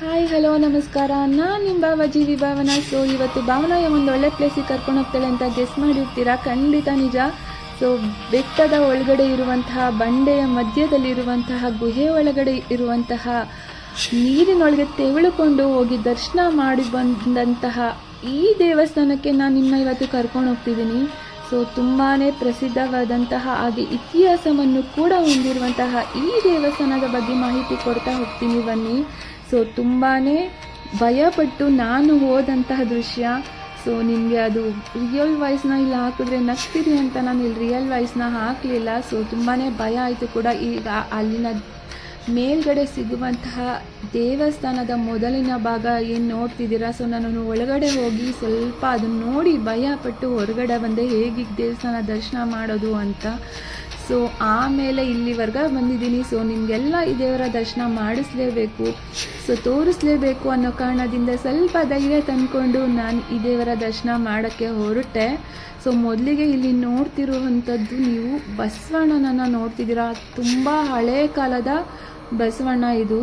Hi hello ನಮಸ್ಕಾರ. ನಾನು ನಿಮ್ಮ ಬಾಬಾಜಿ ವಿಭಾವನ. ಸೊ ಇವತ್ತು ಭಾವನ ಒಂದು ಒಳ್ಳೆ ಪ್ಲೇಸಿಗೆ ಕರ್ಕೊಂಡು ಹೋಗ್ತಾಳೆ ಅಂತ ಗೆಸ್ ಮಾಡಿರ್ತೀರಾ ಖಂಡಿತ ನಿಜ. ಸೊ ಬೆಟ್ಟದ ಒಳಗಡೆ ಇರುವಂತಹ, ಬಂಡೆಯ ಮಧ್ಯದಲ್ಲಿರುವಂತಹ ಗುಹೆ ಒಳಗಡೆ ಇರುವಂತಹ, ನೀರಿನೊಳಗೆ ತೆವಳುಕೊಂಡು ಹೋಗಿ ದರ್ಶನ ಮಾಡಿ ಬಂದಂತಹ ಈ ದೇವಸ್ಥಾನಕ್ಕೆ ನಾನು ನಿಮ್ಮ ಇವತ್ತು ಕರ್ಕೊಂಡು ಹೋಗ್ತಿದ್ದೀನಿ. ಸೊ ತುಂಬಾ ಪ್ರಸಿದ್ಧವಾದಂತಹ, ಹಾಗೆ ಇತಿಹಾಸವನ್ನು ಕೂಡ ಹೊಂದಿರುವಂತಹ ಈ ದೇವಸ್ಥಾನದ ಬಗ್ಗೆ ಮಾಹಿತಿ ಕೊಡ್ತಾ ಹೋಗ್ತೀನಿ. ಬನ್ನಿ. ಸೊ ತುಂಬಾ ಭಯಪಟ್ಟು ನಾನು ಹೋದಂತಹ ದೃಶ್ಯ. ಸೊ ನಿಮಗೆ ಅದು ರಿಯಲ್ ವಾಯ್ಸ್ನ ಇಲ್ಲಿ ಹಾಕಿದ್ರೆ ನಗ್ತೀರಿ ಅಂತ ನಾನು ಇಲ್ಲಿ ರಿಯಲ್ ವಾಯ್ಸ್ನ ಹಾಕಲಿಲ್ಲ. ಸೊ ತುಂಬಾ ಭಯ ಆಯಿತು ಕೂಡ. ಈಗ ಅಲ್ಲಿನ ಮೇಲ್ಗಡೆ ಸಿಗುವಂತಹ ದೇವಸ್ಥಾನದ ಮೊದಲಿನ ಭಾಗ ಏನು ನೋಡ್ತಿದ್ದೀರಾ? ಸೊ ನಾನು ಒಳಗಡೆ ಹೋಗಿ ಸ್ವಲ್ಪ ಅದನ್ನು ನೋಡಿ ಭಯಪಟ್ಟು ಹೊರಗಡೆ ಬಂದೆ. ಹೇಗೆ ದೇವಸ್ಥಾನ ದರ್ಶನ ಮಾಡೋದು ಅಂತ. ಸೊ ಆಮೇಲೆ ಇಲ್ಲಿವರೆಗೆ ಬಂದಿದ್ದೀನಿ. ಸೊ ನಿಮಗೆಲ್ಲ ಈ ದೇವರ ದರ್ಶನ ಮಾಡಿಸ್ಲೇಬೇಕು. ಸೊ ತೋರಿಸ್ಲೇಬೇಕು ಅನ್ನೋ ಕಾರಣದಿಂದ ಸ್ವಲ್ಪ ಧೈರ್ಯ ತಂದ್ಕೊಂಡು ನಾನು ಈ ದೇವರ ದರ್ಶನ ಮಾಡೋಕ್ಕೆ ಹೊರಟೆ. ಸೊ ಮೊದಲಿಗೆ ಇಲ್ಲಿ ನೋಡ್ತಿರುವಂಥದ್ದು ನೀವು ಬಸವಣ್ಣನನ್ನು ನೋಡ್ತಿದ್ದೀರಾ? ತುಂಬ ಹಳೇ ಕಾಲದ ಬಸವಣ್ಣ ಇದು.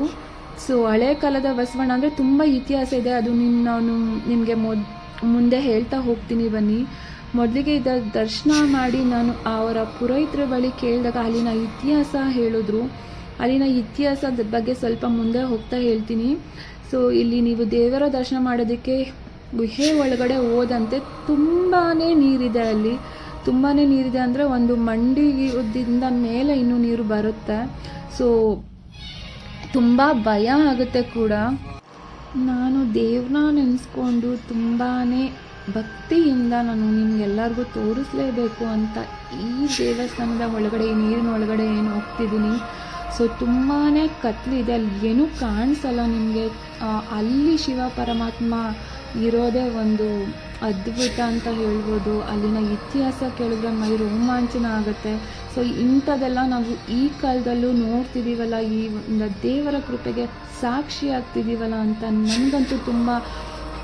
ಸೊ ಹಳೆ ಕಾಲದ ಬಸವಣ್ಣ ಅಂದರೆ ತುಂಬ ಇತಿಹಾಸ ಇದೆ. ಅದು ನಿನ್ನ ನಾನು ನಿಮಗೆ ಮೊದ್ ಮುಂದೆ ಹೇಳ್ತಾ ಹೋಗ್ತೀನಿ ಬನ್ನಿ. ಮೊದಲಿಗೆ ಇದರ ದರ್ಶನ ಮಾಡಿ ನಾನು ಅವರ ಪುರೋಹಿತರ ಬಳಿ ಕೇಳಿದಾಗ ಅಲ್ಲಿನ ಇತಿಹಾಸ ಹೇಳಿದ್ರು. ಅಲ್ಲಿನ ಇತಿಹಾಸದ ಬಗ್ಗೆ ಸ್ವಲ್ಪ ಮುಂದೆ ಹೋಗ್ತಾ ಹೇಳ್ತೀನಿ. ಸೊ ಇಲ್ಲಿ ನೀವು ದೇವರ ದರ್ಶನ ಮಾಡೋದಕ್ಕೆ ಗುಹೆ ಒಳಗಡೆ ಹೋದಂತೆ ತುಂಬಾ ನೀರಿದೆ ಅಲ್ಲಿ. ತುಂಬಾ ನೀರಿದೆ ಅಂದರೆ ಒಂದು ಮಂಡಿ ಉದ್ದಿಂದ ಮೇಲೆ ಇನ್ನೂ ನೀರು ಬರುತ್ತೆ. ಸೊ ತುಂಬ ಭಯ ಆಗುತ್ತೆ ಕೂಡ. ನಾನು ದೇವ್ರನ್ನ ನೆನೆಸ್ಕೊಂಡು ತುಂಬಾ ಭಕ್ತಿಯಿಂದ ನಾನು ನಿಮ್ಗೆಲ್ಲರಿಗೂ ತೋರಿಸ್ಲೇಬೇಕು ಅಂತ ಈ ದೇವಸ್ಥಾನದ ಒಳಗಡೆ ಈ ನೀರಿನ ಒಳಗಡೆ ಏನು ಹೋಗ್ತಿದ್ದೀನಿ. ಸೊ ತುಂಬಾ ಕತ್ಲಿದೆ ಅಲ್ಲಿ ಏನೂ ಕಾಣಿಸಲ್ಲ ನಿಮಗೆ. ಅಲ್ಲಿ ಶಿವ ಪರಮಾತ್ಮ ಇರೋದೇ ಒಂದು ಅದ್ಭುತ ಅಂತ ಹೇಳ್ಬೋದು. ಅಲ್ಲಿನ ಇತಿಹಾಸ ಕೇಳಿದ್ರೆ ಮೈ ರೋಮಾಂಚನ ಆಗುತ್ತೆ. ಸೊ ಇಂಥದ್ದೆಲ್ಲ ನಾವು ಈ ಕಾಲದಲ್ಲೂ ನೋಡ್ತಿದ್ದೀವಲ್ಲ ಈ ದೇವರ ಕೃಪೆಗೆ ಸಾಕ್ಷಿ ಆಗ್ತಿದ್ದೀವಲ್ಲ ಅಂತ ನನಗಂತೂ ತುಂಬ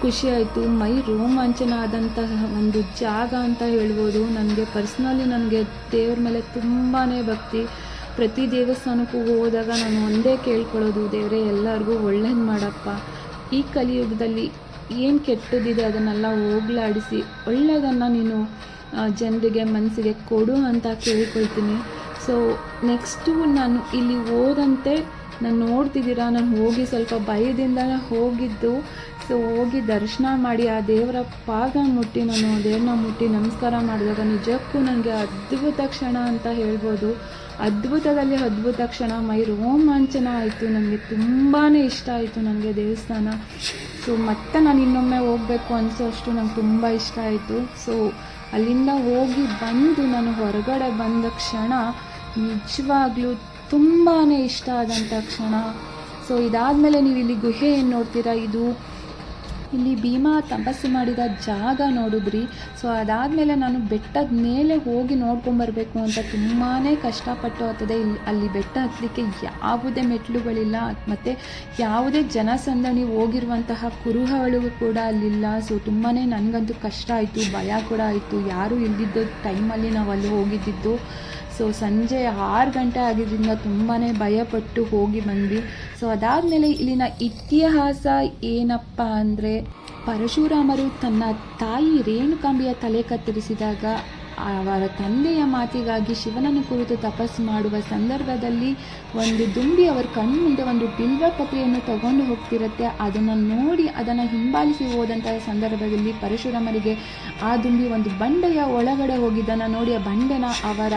ಖುಷಿ ಆಯಿತು. ಮೈ ರೋಮಾಂಚನ ಆದಂತಹ ಒಂದು ಜಾಗ ಅಂತ ಹೇಳ್ಬೋದು. ನನಗೆ ಪರ್ಸ್ನಲಿ ನನಗೆ ದೇವ್ರ ಮೇಲೆ ತುಂಬಾ ಭಕ್ತಿ. ಪ್ರತಿ ದೇವಸ್ಥಾನಕ್ಕೂ ಹೋದಾಗ ನಾನು ಒಂದೇ ಕೇಳ್ಕೊಳ್ಳೋದು, ದೇವರೇ, ಎಲ್ಲರಿಗೂ ಒಳ್ಳೇದು ಮಾಡಪ್ಪ. ಈ ಕಲಿಯುಗದಲ್ಲಿ ಏನು ಕೆಟ್ಟದಿದೆ ಅದನ್ನೆಲ್ಲ ಹೋಗ್ಲಾಡಿಸಿ ಒಳ್ಳೆಯದನ್ನು ನೀನು ಜನರಿಗೆ ಮನಸ್ಸಿಗೆ ಕೊಡು ಅಂತ ಕೇಳ್ಕೊಳ್ತೀನಿ. ಸೊ ನೆಕ್ಸ್ಟು ನಾನು ಇಲ್ಲಿ ಹೋದಂತೆ, ನಾನು ನೋಡ್ತಿದ್ದೀರಾ, ನಾನು ಹೋಗಿ ಸ್ವಲ್ಪ ಭಯದಿಂದ ಹೋಗಿದ್ದು ಸೊ ಹೋಗಿ ದರ್ಶನ ಮಾಡಿ ಆ ದೇವರ ಪಾದ ಮುಟ್ಟಿ ನಾನು ದೇವ್ರನ್ನ ಮುಟ್ಟಿ ನಮಸ್ಕಾರ ಮಾಡಿದಾಗ ನಿಜಕ್ಕೂ ನನಗೆ ಅದ್ಭುತ ಕ್ಷಣ ಅಂತ ಹೇಳ್ಬೋದು. ಅದ್ಭುತದಲ್ಲಿ ಅದ್ಭುತ ಕ್ಷಣ. ಮೈ ರೋಮಾಂಚನ ಆಯಿತು. ನನಗೆ ತುಂಬಾ ಇಷ್ಟ ಆಯಿತು ನನಗೆ ದೇವಸ್ಥಾನ. ಸೊ ಮತ್ತೆ ನಾನು ಇನ್ನೊಮ್ಮೆ ಹೋಗಬೇಕು ಅನಿಸೋ ಅಷ್ಟು ನಂಗೆ ತುಂಬ ಇಷ್ಟ ಆಯಿತು. ಸೊ ಅಲ್ಲಿಂದ ಹೋಗಿ ಬಂದು ನಾನು ಹೊರಗಡೆ ಬಂದ ಕ್ಷಣ ನಿಜವಾಗ್ಲೂ ತುಂಬಾ ಇಷ್ಟ ಆದಂಥ ಕ್ಷಣ. ಸೊ ಇದಾದಮೇಲೆ ನೀವು ಇಲ್ಲಿ ಗುಹೆ ಏನು ನೋಡ್ತೀರಾ? ಇದು ಇಲ್ಲಿ ಭೀಮಾ ತಪಸ್ಸು ಮಾಡಿದ ಜಾಗ ನೋಡಿದ್ರಿ. ಸೊ ಅದಾದಮೇಲೆ ನಾನು ಬೆಟ್ಟದ ಮೇಲೆ ಹೋಗಿ ನೋಡ್ಕೊಂಬರ್ಬೇಕು ಅಂತ ತುಂಬಾ ಕಷ್ಟಪಟ್ಟು ಆಗ್ತದೆ. ಇಲ್ಲಿ, ಅಲ್ಲಿ ಬೆಟ್ಟ ಹತ್ತಲಿಕ್ಕೆ ಯಾವುದೇ ಮೆಟ್ಲುಗಳಿಲ್ಲ ಮತ್ತು ಯಾವುದೇ ಜನಸಂದಣಿ ಹೋಗಿರುವಂತಹ ಕುರುಹಗಳು ಕೂಡ ಅಲ್ಲಿಲ್ಲ. ಸೊ ತುಂಬಾ ನನಗಂತೂ ಕಷ್ಟ ಆಯಿತು. ಭಯ ಕೂಡ ಆಯಿತು. ಯಾರೂ ಇಲ್ದಿದ್ದ ಟೈಮಲ್ಲಿ ನಾವು ಅಲ್ಲಿ ಹೋಗಿದ್ದಿದ್ದು ಸೊ ಸಂಜೆ ಆರು ಗಂಟೆ ಆಗಿದ್ದರಿಂದ ತುಂಬಾ ಭಯಪಟ್ಟು ಹೋಗಿ ಬಂದ್ವಿ. ಸೊ ಅದಾದಮೇಲೆ ಇಲ್ಲಿನ ಇತಿಹಾಸ ಏನಪ್ಪ ಅಂದರೆ, ಪರಶುರಾಮರು ತನ್ನ ತಾಯಿ ರೇಣುಕಾಂಬಿಯ ತಲೆ ಕತ್ತರಿಸಿದಾಗ ಅವರ ತಂದೆಯ ಮಾತಿಗಾಗಿ ಶಿವನನ್ನು ಕುರಿತು ತಪಸ್ಸು ಮಾಡುವ ಸಂದರ್ಭದಲ್ಲಿ ಒಂದು ದುಂಬಿ ಅವರ ಕಣ್ಣು ಮುಂದೆ ಒಂದು ಬಿಲ್ವ ಪತ್ರೆಯನ್ನು ತಗೊಂಡು ಹೋಗ್ತಿರುತ್ತೆ. ಅದನ್ನು ನೋಡಿ, ಅದನ್ನು ಹಿಂಬಾಲಿಸಿ ಹೋದಂತಹ ಸಂದರ್ಭದಲ್ಲಿ ಪರಶುರಾಮರಿಗೆ ಆ ದುಂಬಿ ಒಂದು ಬಂಡೆಯ ಒಳಗಡೆ ಹೋಗಿದ್ದನ್ನು ನೋಡಿ, ಆ ಬಂಡೆನ ಅವರ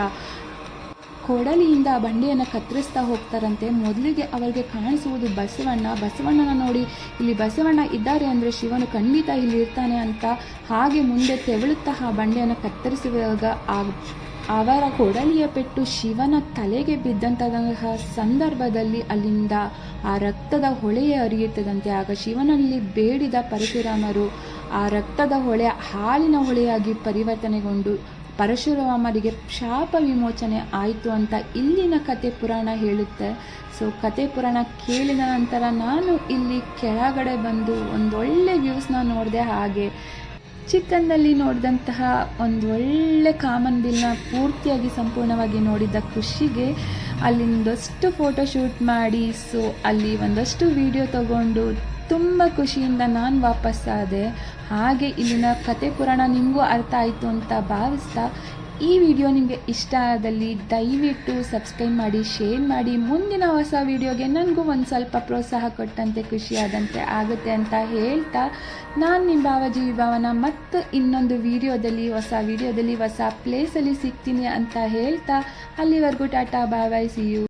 ಕೊಡಲಿಯಿಂದ ಬಂಡೆಯನ್ನು ಕತ್ತರಿಸ್ತಾ ಹೋಗ್ತಾರಂತೆ. ಮೊದಲಿಗೆ ಅವರಿಗೆ ಕಾಣಿಸುವುದು ಬಸವಣ್ಣ. ಬಸವಣ್ಣನ ನೋಡಿ ಇಲ್ಲಿ ಬಸವಣ್ಣ ಇದ್ದಾರೆ ಅಂದರೆ ಶಿವನು ಖಂಡಿತ ಇಲ್ಲಿ ಇರ್ತಾನೆ ಅಂತ ಹಾಗೆ ಮುಂದೆ ತೆವಳುತ್ತಾ ಆ ಬಂಡೆಯನ್ನು ಕತ್ತರಿಸುವಾಗ ಆ ಅವರ ಕೊಡಲಿಯ ಪೆಟ್ಟು ಶಿವನ ತಲೆಗೆ ಬಿದ್ದಂತಹ ಸಂದರ್ಭದಲ್ಲಿ ಅಲ್ಲಿಂದ ಆ ರಕ್ತದ ಹೊಳೆಯೇ ಹರಿಯುತ್ತದಂತೆ. ಆಗ ಶಿವನಲ್ಲಿ ಬೇಡಿದ ಪರಶುರಾಮರು ಆ ರಕ್ತದ ಹೊಳೆ ಹಾಲಿನ ಹೊಳೆಯಾಗಿ ಪರಿವರ್ತನೆಗೊಂಡು ಪರಶುರಾಮರಿಗೆ ಶಾಪ ವಿಮೋಚನೆ ಆಯಿತು ಅಂತ ಇಲ್ಲಿನ ಕತೆ ಪುರಾಣ ಹೇಳುತ್ತೆ. ಸೊ ಕತೆ ಪುರಾಣ ಕೇಳಿದ ನಂತರ ನಾನು ಇಲ್ಲಿ ಕೆಳಗಡೆ ಬಂದು ಒಂದೊಳ್ಳೆ ವ್ಯೂಸ್ನ ನೋಡಿದೆ ಹಾಗೆ. ಚಿಕ್ಕಂದಲ್ಲಿ ನೋಡಿದಂತಹ ಒಂದು ಒಳ್ಳೆ ಕಾಮನ್ ಬಿಲ್ನ ಪೂರ್ತಿಯಾಗಿ ಸಂಪೂರ್ಣವಾಗಿ ನೋಡಿದ್ದ ಖುಷಿಗೆ ಅಲ್ಲಿಂದಷ್ಟು ಫೋಟೋ ಶೂಟ್ ಮಾಡಿ ಸೊ ಅಲ್ಲಿ ಒಂದಷ್ಟು ವಿಡಿಯೋ ತಗೊಂಡು ತುಂಬ ಖುಷಿಯಿಂದ ನಾನು ವಾಪಸ್ಸಾದೆ ಹಾಗೆ ಇಲ್ಲಿನ ಕತೆ ಪುರಾಣ ನಿಮಗೂ ಅರ್ಥ ಆಯಿತು ಅಂತ ಭಾವಿಸ್ತಾ ಈ ವಿಡಿಯೋ ನಿಮಗೆ ಇಷ್ಟ ಆದಲ್ಲಿ ದಯವಿಟ್ಟು ಸಬ್ಸ್ಕ್ರೈಬ್ ಮಾಡಿ ಶೇರ್ ಮಾಡಿ. ಮುಂದಿನ ಹೊಸ ವಿಡಿಯೋಗೆ ನನಗೂ ಒಂದು ಸ್ವಲ್ಪ ಪ್ರೋತ್ಸಾಹ ಕೊಟ್ಟಂತೆ ಖುಷಿಯಾದಂತೆ ಆಗುತ್ತೆ ಅಂತ ಹೇಳ್ತಾ ನಾನು ನಿಮ್ಮ ಬಾವಾಜಿ ವಿಭಾವನ ಮತ್ತು ಇನ್ನೊಂದು ವಿಡಿಯೋದಲ್ಲಿ, ಹೊಸ ವಿಡಿಯೋದಲ್ಲಿ, ಹೊಸ ಪ್ಲೇಸಲ್ಲಿ ಸಿಗ್ತೀನಿ ಅಂತ ಹೇಳ್ತಾ ಅಲ್ಲಿವರೆಗೂ tata bye bye see you